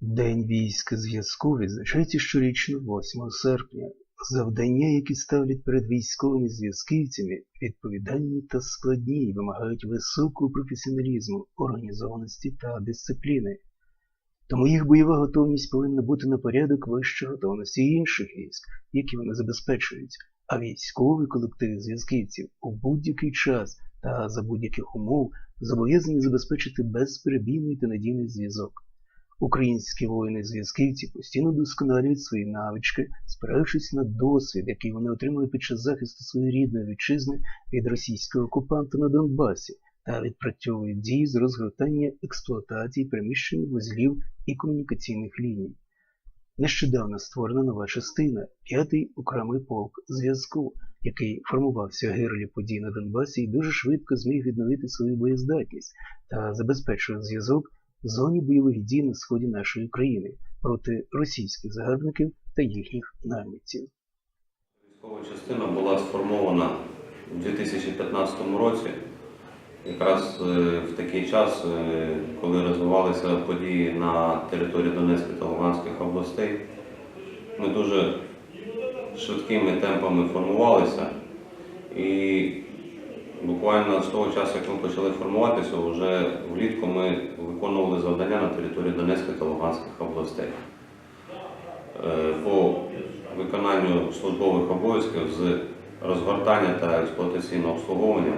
День війська зв'язку відзначається щорічно 8 серпня. Завдання, які ставлять перед військовими зв'язківцями, відповідальні та складні і вимагають високого професіоналізму, організованості та дисципліни. Тому їх бойова готовність повинна бути на порядок вище готовності інших військ, які вони забезпечують, а військовий колектив зв'язківців у будь-який час та за будь-яких умов зобов'язані забезпечити безперебійний та надійний зв'язок. Українські воїни-зв'язківці постійно досконалюють свої навички, спираючись на досвід, який вони отримали під час захисту своєї рідної вітчизни від російського окупанта на Донбасі та відпрацьовують дії з розгортання експлуатації переміщення вузлів і комунікаційних ліній. Нещодавно створена нова частина, п'ятий окремий полк зв'язку, який формувався в гирлі подій на Донбасі і дуже швидко зміг відновити свою боєздатність та забезпечує зв'язок в зоні бойових дій на сході нашої країни проти російських загарбників та їхніх наймитців. Військова частина була сформована у 2015 році, якраз е, в такий час, е, коли розвивалися події на території Донецької та Луганських областей. Ми дуже швидкими темпами формувалися і буквально з того часу, як ми почали формуватися, вже влітку ми виконували завдання на території Донецької та Луганських областей. Е, по виконанню службових обов'язків з розгортання та експлуатаційного обслуговування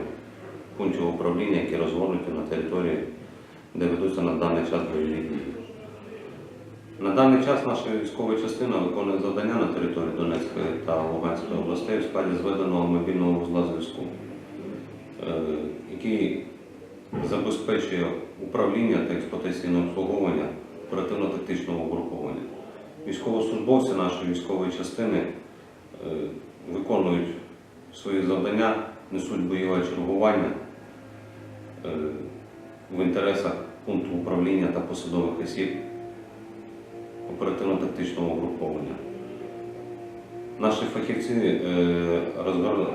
пунктів управління, які розгорнуті на території, де ведуться на даний час бойові дії. На даний час наша військова частина виконує завдання на території Донецької та Луганської областей в складі зведеного мобільного вузла зв'язку, е, який забезпечує управління та експлуатаційне обслуговування оперативно-тактичного угруповання. Військовослужбовці нашої військової частини е, виконують свої завдання, несуть бойове чергування в інтересах пункту управління та посадових осіб оперативно-тактичного угруповання. Наші фахівці е,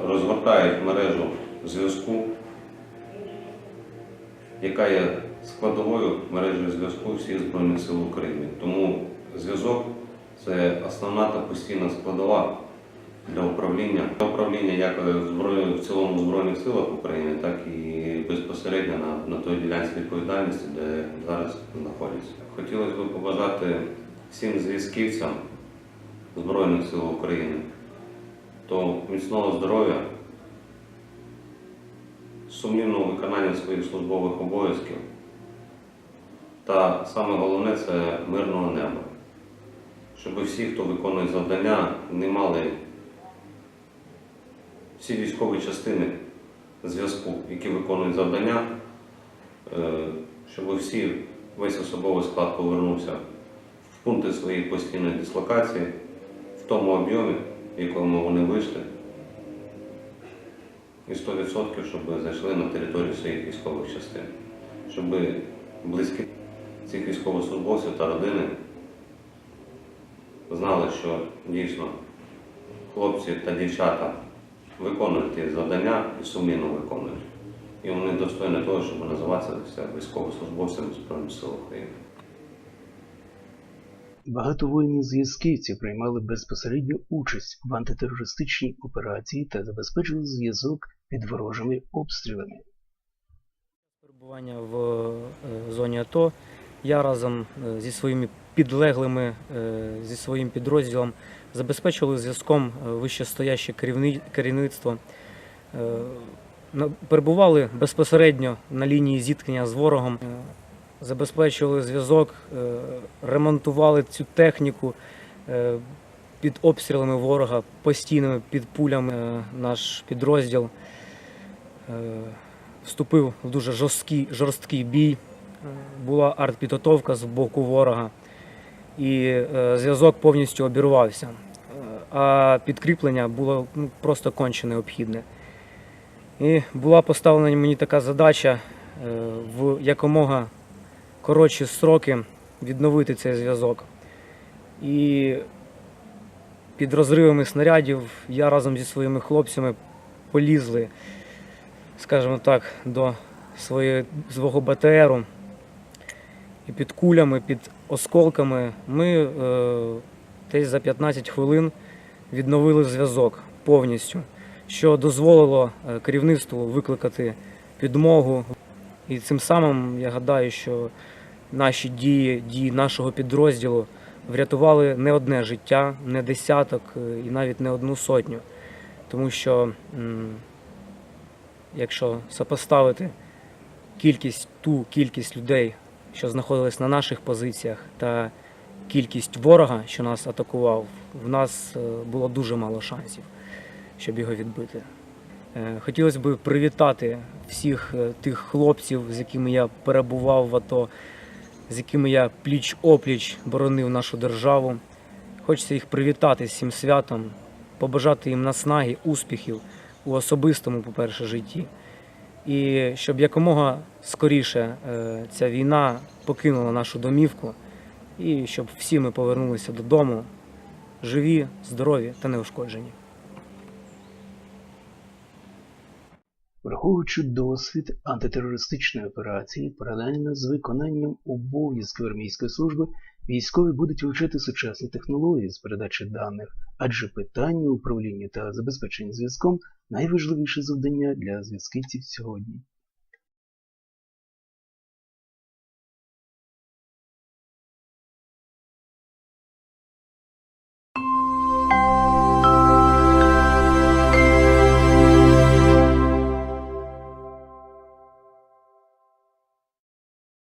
розгортають мережу зв'язку, яка є складовою мережі зв'язку всіх Збройних сил України. Тому зв'язок це основна та постійна складова для управління. Для управління як в, зброї, в цілому Збройних силах України, так і безпосередньо на, на той ділянці відповідальності, де зараз знаходяться. Хотілося б побажати всім зв'язківцям Збройних сил України то міцного здоров'я, сумнівного виконання своїх службових обов'язків. Та саме головне це мирного неба. Щоб всі, хто виконує завдання, не мали всі військові частини зв'язку, які виконують завдання, е, щоб всі, весь особовий склад повернувся в пункти своєї постійної дислокації в тому об'ємі, в якому вони вийшли, і 100% щоб зайшли на територію своїх військових частин, щоб близькі цих військовослужбовців та родини знали, що дійсно хлопці та дівчата виконують ті завдання і сумлінно виконують. І вони достойні того, щоб називатися військовослужбовцями Збройних сил України. Багато воїнів-зв'язківців приймали безпосередню участь в антитерористичній операції та забезпечили зв'язок під ворожими обстрілами. Перебування в е, зоні АТО я разом е, зі своїми підлеглими, е, зі своїм підрозділом забезпечували зв'язком е, вищестояще керівництво. Перебували безпосередньо на лінії зіткнення з ворогом, забезпечували зв'язок, ремонтували цю техніку під обстрілами ворога, постійними під пулями наш підрозділ вступив в дуже жорсткий, жорсткий бій. Була артпідготовка з боку ворога, і е, зв'язок повністю обірвався. Е, А підкріплення було ну, просто конче необхідне. І була поставлена мені така задача е, в якомога коротші сроки відновити цей зв'язок. І під розривами снарядів я разом зі своїми хлопцями полізли, скажімо так, до своєї, свого БТРу. І під кулями, під осколками ми е, десь за 15 хвилин відновили зв'язок повністю, що дозволило е, керівництву викликати підмогу. І цим самим я гадаю, що наші дії, дії нашого підрозділу врятували не одне життя, не десяток е, і навіть не одну сотню. Тому що, якщо сопоставити кількість, ту кількість людей, що знаходились на наших позиціях, та кількість ворога, що нас атакував, в нас е, було дуже мало шансів, щоб його відбити. Е, Хотілося б привітати всіх е, тих хлопців, з якими я перебував в АТО, з якими я пліч-опліч боронив нашу державу. Хочеться їх привітати з цим святом, побажати їм наснаги, успіхів у особистому, по-перше, житті. І щоб якомога скоріше е, ця війна покинула нашу домівку, і щоб всі ми повернулися додому живі, здорові та неушкоджені. Враховуючи досвід антитерористичної операції, паралельно з виконанням обов'язків армійської служби, військові будуть вивчати сучасні технології з передачі даних, адже питання управління та забезпечення зв'язком найважливіше завдання для зв'язківців сьогодні.